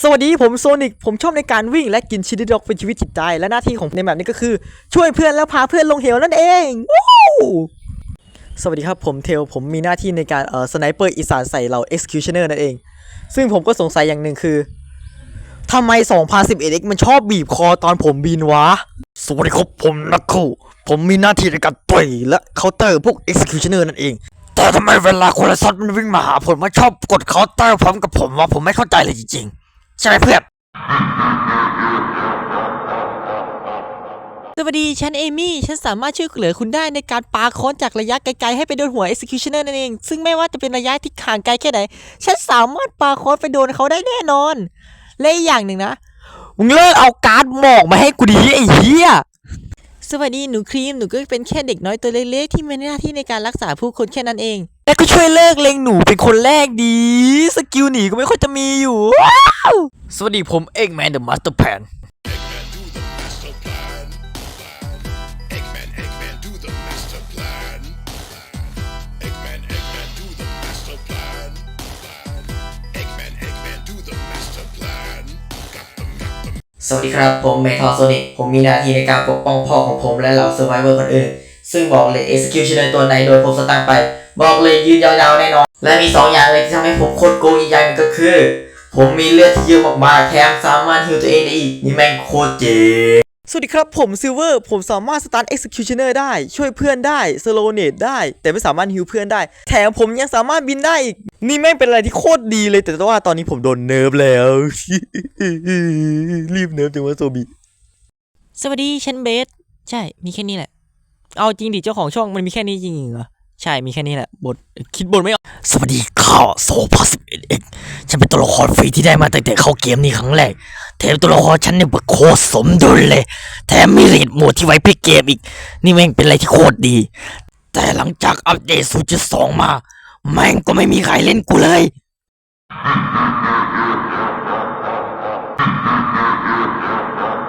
สวัสดีผมโซนิกผมชอบในการวิ่งและกินชิลลี่ด็อกเป็นชีวิตจิตใจ และหน้าที่ของในแบบนี้ก็คือ ช่วยเพื่อนแล้วพาเพื่อนลงเหวนั่นเองสวัสดีครับผมเทลผมมีหน้าที่ในการเอ่อสไนเปอร์อีสานใส่เรา executioner นั่นเอง ซึ่งผมก็สงสัยอย่างหนึ่งคือทำไม 2011x มันชอบบีบคอตอนผมบินวะ สวัสดีครับผมนักคู่ ผมมีหน้าที่ในการต่อยและเคาน์เตอร์พวก executioner นั่นเอง แต่ทำไมเวลาคนละซอดมันวิ่งมาหาผมมันชอบกดเคาน์เตอร์พร้อมกับผมวะผมไม่เข้าใจเลยจริงๆ ใช่ไหมเพื่อนสวัสดี ฉันเอมี่ ฉันสามารถช่วยเหลือคุณได้ในการปาค้อนจากระยะไกลๆให้ไปโดนหัว executioner นั่นเอง ซึ่งไม่ว่าจะเป็นระยะที่ห่างไกลแค่ไหน ฉันสามารถปาค้อนไปโดนเขาได้แน่นอน และอีกอย่างหนึ่งนะ มึงเลิกเอาการ์ดหมอกมาให้กูดีไอ้เหี้ย สวัสดีหนูครีม หนูก็เป็นแค่เด็กน้อยตัวเล็กๆที่มีหน้าที่ในการรักษาผู้คนแค่นั้นเอง แล้วก็ช่วยเลิกเลงหนูเป็นคนแรกดี สกิลหนีก็ไม่ค่อยจะมีอยู่ สวัสดีผมเอ็กแมนเดอะมาสเตอร์แพนสวัสดีครับ ผมเมทอโซนิกผมมีหน้าที่ในการปกป้องพ่อของผมและเหล่าเซอร์ไวเวอร์คนอื่น ซึ่งบอกเลย Executioner ตัวไหนโดนผมสตาร์ไป บอกเลยยืนยาวๆแน่นอน และมี 2 อย่างเลยที่ทำให้ผมโคตรโกงอีกอย่างหนึงก็คือ ผมมีเลือดที่เยอะมากๆแถมสามารถฮิวตัวเองได้อีก นี่แม่งโคตรเจ๋งสวัสดีครับ ผมซิลเวอร์ผมสามารถสตาร์ท executioner ได้ ช่วยเพื่อนได้สโลเนตได้ แต่ไม่สามารถฮิวเพื่อนได้ แถมผมยังสามารถบินได้อีก นี่แม่งเป็นอะไรที่โคตรดีเลย แต่ว่าตอนนี้ผมโดนเนิร์ฟแล้ว รีบเนิร์ฟจังวะโซบีสวัสดีฉันเบส ใช่มีแค่นี้แหละ เอาจริงดิเจ้าของช่องมันมีแค่นี้จริงๆเหรอ ใช่มีแค่นี้แหละบทคิดบทไม่ออกสวัสดีข้าโซพาสิบเอ็กฉันเป็นตัวละครฟรีที่ได้มาตั้งแต่เข้าเกมนี้ครั้งแรกแถมตัวละครฉันเนี่ยแบบโคตรสมดุลเลยแถมมีเรทโหมดที่ไว้พลิกเกมอีก นี่แม่งเป็นอะไรที่โคตรดี แต่หลังจากอัปเดต0.2 มา แม่งก็ไม่มีใครเล่นกูเลย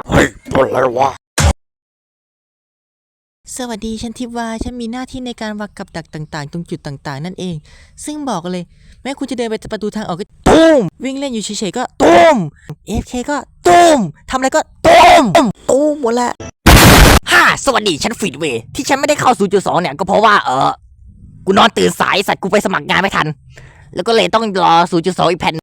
เฮ้ยอะไรวะ สวัสดีฉันทิพวาฉันมีหน้าที่ในการวางกับดักต่าง ๆ ตรงจุดต่าง ๆ นั่นเอง ซึ่งบอกเลย แม้คุณจะเดินไปประตูทางออกก็ตุ้มวิ่งเล่นอยู่เฉยๆก็ตุ้ม AFK ก็ตุ้มทำอะไรก็ตุ้มตุ้มหมดละฮ่าสวัสดีฉันฟีดเวย์ที่ฉันไม่ได้เข้า0.2เนี่ยก็เพราะว่าเออกูนอนตื่นสายสัตว์กูไปสมัครงานไม่ทัน แล้วก็เลยต้องรอ0.2อีกแผ่น